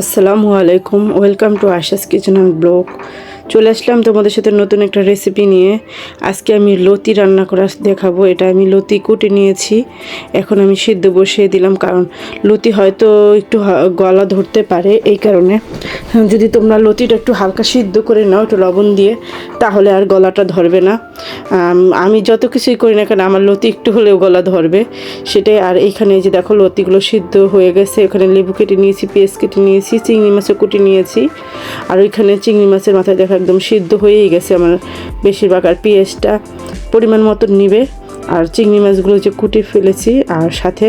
আসসালামু আলাইকুম welcome to Asha's kitchen and blog. চলে আসলাম তোমাদের সাথে নতুন একটা রেসিপি নিয়ে। আজকে আমি লতি রান্না করা দেখাবো। এটা আমি লতি কুটে নিয়েছি। এখন আমি সিদ্ধ বসিয়ে দিলাম কারণ লতি হয়তো একটু গলা ধরতে পারে এই কারণে। যদি তোমরা লতিটা একটু হালকা সিদ্ধ করে নাও, একটু লবণ দিয়ে, তাহলে আর গলাটা ধরবে না। আমি যত কিছুই করি না কেন, আমার লতি একটু হলেও গলা ধরবে। সেটাই আর এইখানে এই যে দেখো, লতিগুলো সিদ্ধ হয়ে গেছে। এখানে লেবু কেটে নিয়েছি, পেঁয়াজ কেটে নিয়েছি, চিংড়ি মাছের কুটি নিয়েছি। আর ওইখানে চিংড়ি মাছের মাথায় দেখো একদম সিদ্ধ হয়েই গেছে আমার বেশিরভাগ আর পেঁয়াজটা পরিমাণ মতো নিবে। আর চিংড়ি মাছগুলো যে কুটি ফেলেছি, আর সাথে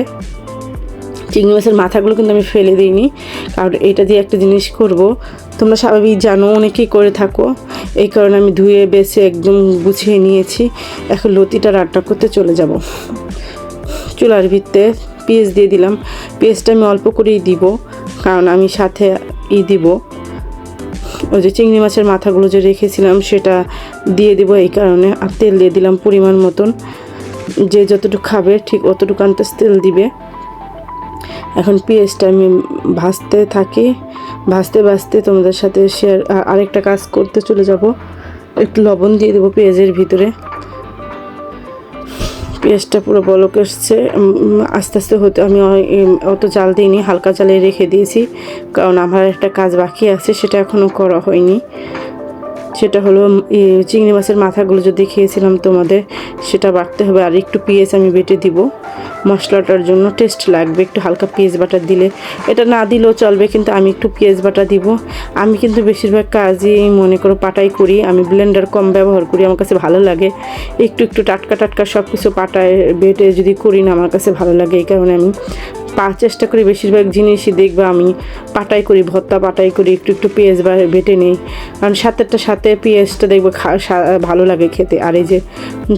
চিংড়ি মাছের মাথাগুলো কিন্তু আমি ফেলে দিইনি। কারণ এটা দিয়ে একটা জিনিস করব। তোমরা স্বাভাবিক জানো, অনেকেই করে থাকো। এই কারণে আমি ধুয়ে, বেছে একদম গুছিয়ে নিয়েছি। এখন লতিটা রান্না করতে চলে যাব। চুলার ভিত্তে পেঁয়াজ দিয়ে দিলাম। পেঁয়াজটা আমি অল্প করেই দিব, কারণ আমি সাথে ই দিব। ওই যে চিংড়ি মাছের মাথাগুলো যে রেখেছিলাম, সেটা দিয়ে দেবো এই কারণে। আর তেল দিয়ে দিলাম পরিমাণ মতন। যে যতটুকু খাবে, ঠিক অতটুকু আনতে তেল দিবে। এখন পেঁয়াজটা আমি ভাজতে থাকি। ভাজতে ভাজতে তোমাদের সাথে শেয়ার আরেকটা কাজ করতে চলে যাব। একটু লবণ দিয়ে দেবো পেঁয়াজের ভিতরে। পেঁয়াজটা পুরো বলক এসছে। আস্তে আস্তে হতে আমি অত জাল দিইনি, হালকা জালে রেখে দিয়েছি। কারণ আমার একটা কাজ বাকি আছে, সেটা এখনও করা হয়নি। সেটা হলো চিংড়ি মাছের মাথাগুলো যদি খেয়েছিলাম তোমাদের, সেটা বাড়তে হবে। আর একটু পেঁয়াজ আমি বেটে দিব। মশলাটার জন্য টেস্ট লাগবে। একটু হালকা পেঁয়াজ বাটা দিলে। এটা না দিলেও চলবে, কিন্তু আমি একটু পেঁয়াজ বাটা দিব। আমি কিন্তু বেশিরভাগ কাজই মনে করো পাটাই করি। আমি ব্লেন্ডার কম ব্যবহার করি, আমার কাছে ভালো লাগে। একটু একটু টাটকা টাটকা সব কিছু পাটায় বেটে যদি করি না, আমার কাছে ভালো লাগে, এই কারণে আমি পা চেষ্টা করি বেশিরভাগ জিনিসই দেখবে আমি। পাটাই করি, ভর্তা পাটাই করি, একটু একটু পেঁয়াজ বেটে নিই। কারণ সাথেরটা সাথে পেঁয়াজটা দেখবে ভালো লাগে খেতে। আর এই যে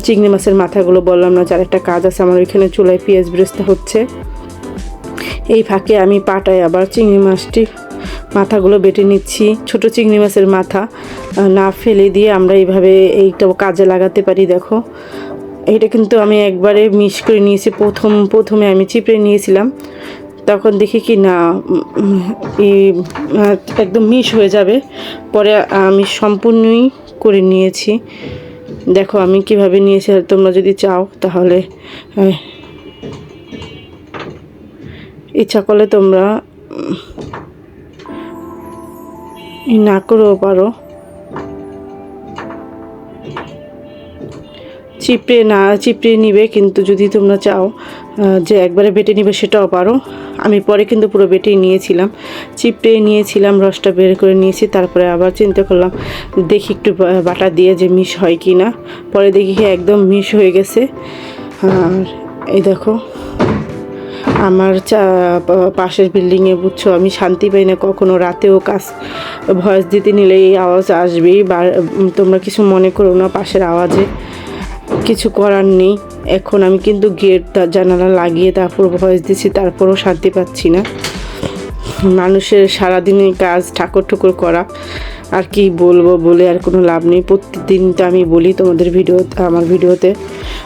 চিংড়ি মাছের মাথাগুলো বললাম না, যার একটা কাজ আছে আমার ওইখানে চুলায় পেঁয়াজ বেরেস্তা হচ্ছে। এই ফাঁকে আমি পাটায় আবার চিংড়ি মাছটি, মাথাগুলো বেটে নিচ্ছি। ছোট চিংড়ি মাছের মাথা না ফেলে দিয়ে আমরা এইভাবে এইটা কাজে লাগাতে পারি, দেখো। এটা কিন্তু আমি একবারে মিশ করে নিয়েছি। প্রথম, প্রথমে আমি চিপড়ে নিয়েছিলাম। তখন দেখি কি না একদম মিশ হয়ে যাবে। পরে আমি সম্পূর্ণই করে নিয়েছি। দেখো আমি কীভাবে নিয়েছি, আর তোমরা যদি চাও তাহলে ইচ্ছা করলে তোমরা না করেও পারো। চিপড়ে না, চিপড়ে নিবে, কিন্তু যদি তোমরা চাও যে একবারে বেটে নিবে সেটাও পারো। আমি পরে কিন্তু পুরো বেটেই নিয়েছিলাম। চিপড়ে নিয়েছিলাম, রসটা বের করে নিয়েছি, তারপরে আবার চিন্তা করলাম, দেখি একটু বাটা দিয়ে যে মিশ হয় কি না। পরে দেখি একদম মিশ হয়ে গেছে। আর এই দেখো, আমার চা পাশের বিল্ডিংয়ে বুঝছ, আমি শান্তি পাই না কখনো, রাতেও কাজ, ভয়েস দিতে নিলে এই আওয়াজ আসবেই। বা তোমরা কিছু মনে করো না পাশের আওয়াজে। কিছু করার নেই। এখন আমি কিন্তু গেট জানালা লাগিয়ে তারপর ভয়েস দিছি তারপরও শান্তি পাচ্ছি না। মানুষের সারাদিনের কাজ ঠাকুর ঠুকুর করা, আর কি বলব বলে আর কোনো লাভ নেই। প্রত্যেকদিন তো আমি বলি তোমাদের ভিডিও, আমার ভিডিওতে,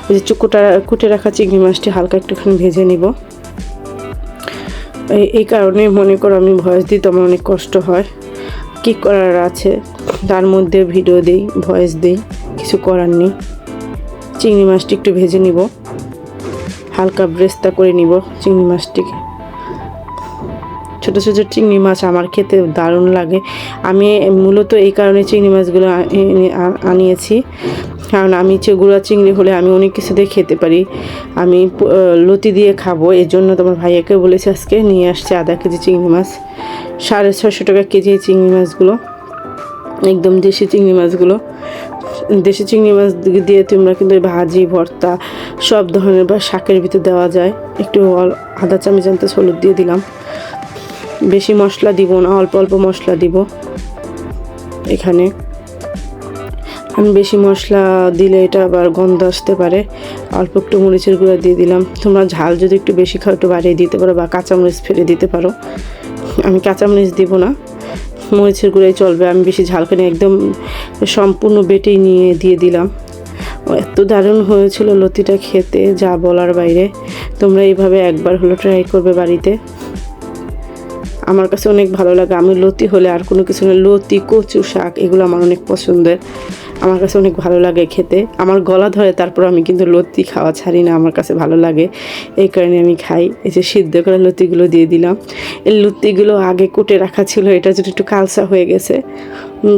ওই যে চুকুটা কুটে রাখা চিংড়ি মাছটি হালকা একটুখানি ভেজে নিব। এই কারণে মনে করো আমি ভয়েস দিই, তোমার অনেক কষ্ট হয়। কী করার আছে? তার মধ্যে ভিডিও দিই, ভয়েস দিই, কিছু করার নেই। চিংড়ি মাছটি একটু ভেজে নিব। হালকা ব্রেস্তা করে নিব চিংড়ি মাছটিকে। ছোটো ছোটো চিংড়ি মাছ আমার খেতে দারুণ লাগে। আমি মূলত এই কারণে চিংড়ি মাছগুলো আনিয়েছি। কারণ আমি চেগুড়া চিংড়ি হলে আমি অনেক কিছু দিয়ে খেতে পারি। আমি লতি দিয়ে খাব। এর জন্য তোমার ভাইয়াকে বলেছি আজকে নিয়ে আসছে আধা কেজি চিংড়ি মাছ। সাড়ে ছশো টাকা কেজি চিংড়ি মাছগুলো। একদম দেশি চিংড়ি মাছগুলো। দেশি চিংড়ি মাছ দিয়ে তোমরা কিন্তু ভাজি, ভর্তা, সব ধরনের বা শাকের ভিতরে দেওয়া যায়। একটু আধা চামচ আনতে হলুদ দিয়ে দিলাম। বেশি মশলা দিব না, অল্প অল্প মশলা দিব এখানে। আমি বেশি মশলা দিলে এটা আবার গন্ধ আসতে পারে। অল্প একটু মরিচের গুঁড়া দিয়ে দিলাম। তোমরা ঝাল যদি একটু বেশি খাও, একটু বাড়িয়ে দিতে পারো বা কাঁচামরিচ ফেলে দিতে পারো। আমি কাঁচামরিচ দিব না। মরিচের গুঁড়াই চলবে। আমি বেশি ঝালখানি একদম সম্পূর্ণ বেটেই নিয়ে দিয়ে দিলাম। এত দারুণ হয়েছিল লতিটা খেতে, যা বলার বাইরে। তোমরা এইভাবে একবার হলো ট্রাই করবে বাড়িতে। আমার কাছে অনেক ভালো লাগে। আমি লতি হলে আর কোনো কিছু না। লতি, কচু শাক, এগুলো আমার অনেক পছন্দের। আমার কাছে অনেক ভালো লাগে খেতে। আমার গলা ধরে, তারপর আমি কিন্তু লতি খাওয়া ছাড়ি না, আমার কাছে ভালো লাগে। এই কারণে আমি খাই। এই যে সিদ্ধ করা লতিগুলো দিয়ে দিলাম। এই লতিগুলো আগে কুটে রাখা ছিল, এটা যদি একটু কালসা হয়ে গেছে।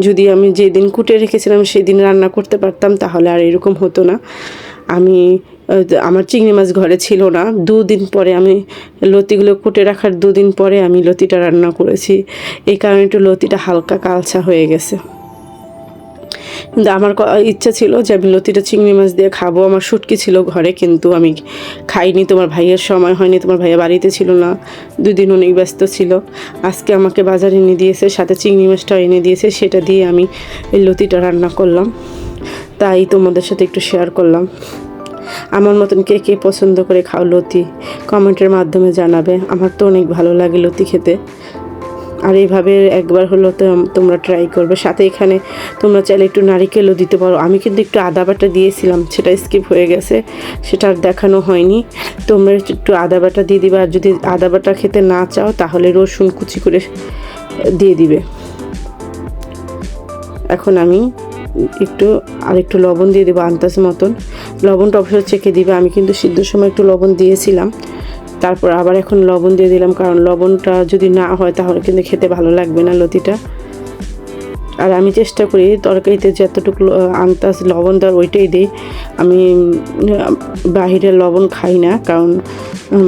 যদি আমি যেদিন কুটে রেখেছিলাম সেই দিন রান্না করতে পারতাম, তাহলে আর এরকম হতো না। আমি আমার চিংড়ি মাছ ঘরে ছিল না। দুদিন পরে আমি লতিগুলো কুটে রাখার দুদিন পরে আমি লতিটা রান্না করেছি। এই কারণে একটু লতিটা হালকা কালচা হয়ে গেছে। কিন্তু আমার ইচ্ছা ছিল যে আমি লতিটা চিংড়ি মাছ দিয়ে খাব। আমার শুটকি ছিল ঘরে, কিন্তু আমি খাইনি। তোমার ভাইয়ের সময় হয়নি, তোমার ভাইয়া বাড়িতে ছিল না। দুদিন অনেক ব্যস্ত ছিল। আজকে আমাকে বাজারে এনে দিয়েছে, সাথে চিংড়ি মাছটা এনে দিয়েছে। সেটা দিয়ে আমি এই লতিটা রান্না করলাম। তাই তোমাদের সাথে একটু শেয়ার করলাম। আমার মতন কে কে পছন্দ করে খাও লতি কমেন্টের মাধ্যমে জানাবে। আমার তো অনেক ভালো লাগে লতি খেতে। আর এইভাবে একবার হলো তো তোমরা ট্রাই করবে। সাথে এখানে তোমরা চাইলে একটু নারিকেলও দিতে পারো। আমি কিন্তু একটু আদা বাটা দিয়েছিলাম, সেটা স্কিপ হয়ে গেছে, সেটা আর দেখানো হয়নি। তোমরা একটু আদা বাটা দিয়ে দিবে, আর যদি আদা বাটা খেতে না চাও, তাহলে রসুন কুচি করে দিয়ে দিবে। এখন আমি একটু আর একটু লবণ দিয়ে দেবো আন্দাজ মতন। লবণটা অবশ্যই চেখে দিবে। আমি কিন্তু সিদ্ধর সময় একটু লবণ দিয়েছিলাম। তারপর আবার এখন লবণ দিয়ে দিলাম কারণ লবণটা যদি না হয় তাহলে কিন্তু খেতে ভালো লাগবে না লতিটা। আর আমি চেষ্টা করি তরকারিতে যতটুকু আন্দাজ লবণ দেওয়ার ওইটাই দিই। আমি উম, বাহিরের লবণ খাই না কারণ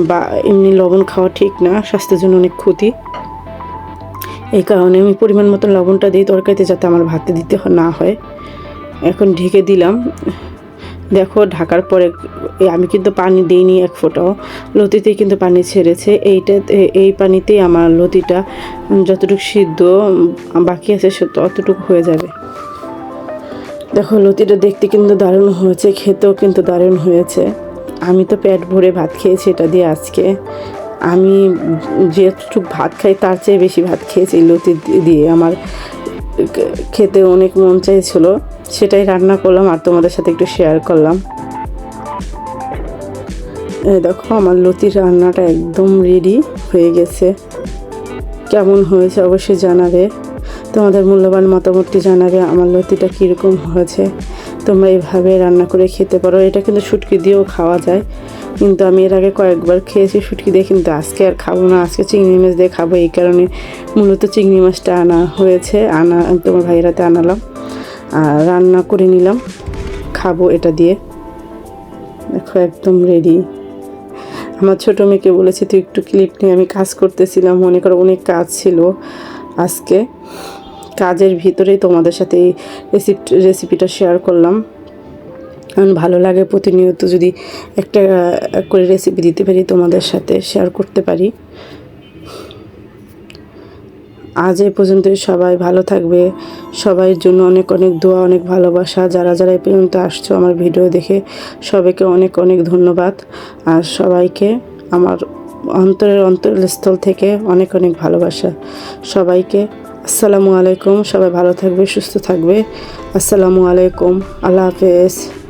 বা এমনি লবণ খাওয়া ঠিক না স্বাস্থ্যের জন্য অনেক ক্ষতি। এই কারণে আমি পরিমাণ মতো লবণটা দিই তরকারিতে যাতে আমার ভাতে দিতে না হয়। এখন ঢেকে দিলাম। দেখো, ঢাকার পরে আমি কিন্তু পানি দিইনি এক ফোঁটাও। লতিতেই কিন্তু পানি ছেড়েছে। এইটা এই পানিতেই আমার লতিটা যতটুকু সিদ্ধ বাকি আছে সে ততটুকু হয়ে যাবে। দেখো, লতিটা দেখতে কিন্তু দারুণ হয়েছে, খেতেও কিন্তু দারুণ হয়েছে। আমি তো পেট ভরে ভাত খেয়েছি এটা দিয়ে আজকে। আমি যেটুকু ভাত খাই, তার চেয়ে বেশি ভাত খেয়েছি লতি দিয়ে আমার। খেতে অনেক মন চাইছিল, সেটাই রান্না করলাম আর তোমাদের সাথে একটু শেয়ার করলাম। দেখো, আমার লতির রান্নাটা একদম রেডি হয়ে গেছে। কেমন হয়েছে অবশ্যই জানাবে। তোমাদের মূল্যবান মতামতটি জানাবে আমার লতিটা কীরকম হয়েছে। তোমরা এইভাবে রান্না করে খেতে পারো। এটা কিন্তু শুটকি দিয়েও খাওয়া যায়। কিন্তু আমি এর আগে কয়েকবার খেয়েছি শুটকি দিয়ে, কিন্তু আজকে আর খাব না। আজকে চিংড়ি মাছ দিয়ে খাব, এই কারণে মূলত চিংড়ি মাছটা আনা হয়েছে। আনা, তোমার ভাইয়েরাতে আনালাম। আর রান্না করে নিলাম। খাব এটা দিয়ে। দেখো, একদম রেডি আমার ছোটো মেয়েকে বলেছি, তুই একটু ক্লিপ নিয়ে আমি কাজ করতেছিলাম। মনে করো, অনেক কাজ ছিল আজকে। কাজের ভিতরেই তোমাদের সাথে এই রেসিপি রেসিপিটা শেয়ার করলাম। কারণ ভালো লাগে প্রতিনিয়ত যদি একটা করে রেসিপি দিতে পারি তোমাদের সাথে শেয়ার করতে পারি। আজ এ পর্যন্ত সবাই ভালো থাকবে। সবাইয়ের জন্য অনেক অনেক দোয়া, অনেক ভালোবাসা। যারা যারা এ পর্যন্ত আসছো আমার ভিডিও দেখে, সবাইকে অনেক অনেক ধন্যবাদ। আর সবাইকে আমার অন্তরের অন্তরস্থল থেকে অনেক অনেক ভালোবাসা। সবাইকে আসসালামু আলাইকুম। সবাই ভালো থাকবে, সুস্থ থাকবে। আসসালামু আলাইকুম। আল্লাহ হাফেজ।